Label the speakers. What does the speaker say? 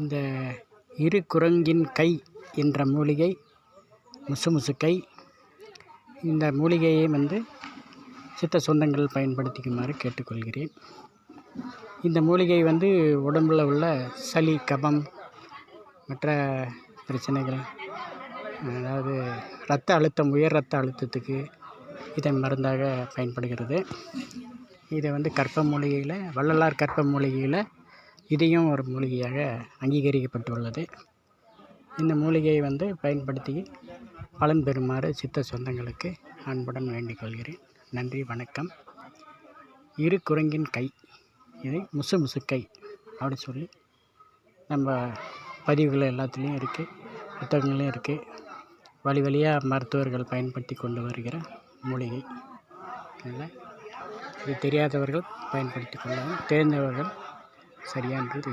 Speaker 1: இந்த இரு குரங்கின் கை என்ற மூலிகை முசுமுசுக்கை இந்த மூலிகையை வந்து சித்த சொந்தங்கள் பயன்படுத்திக்குமாறு கேட்டுக்கொள்கிறேன். இந்த மூலிகை வந்து உடம்பில் உள்ள சளி கபம் மற்ற பிரச்சனைகள் அதாவது இரத்த அழுத்தம் உயர் ரத்த அழுத்தத்துக்கு இதன் மருந்தாக பயன்படுகிறது. இதை வந்து கற்ப மூலிகையில் வள்ளலார் கற்ப மூலிகையில் இதையும் ஒரு மூலிகையாக அங்கீகரிக்கப்பட்டுள்ளது. இந்த மூலிகையை வந்து பயன்படுத்தி பலன் பெறுமாறு சித்த சொந்தங்களுக்கு அன்புடன் வேண்டிக் கொள்கிறேன். நன்றி வணக்கம். இரு குரங்கின் கை இதை முசு முசுக்கை அப்படி சொல்லி நம்ம பதிவுகள் எல்லாத்துலேயும் இருக்குது புத்தகங்களையும் இருக்குது வழி வழியாக மருத்துவர்கள் பயன்படுத்தி கொண்டு வருகிற மூலிகை. அதனால் இது தெரியாதவர்கள் பயன்படுத்தி கொள்ளவும் தெரிந்தவர்கள் சரியானது ஏற்று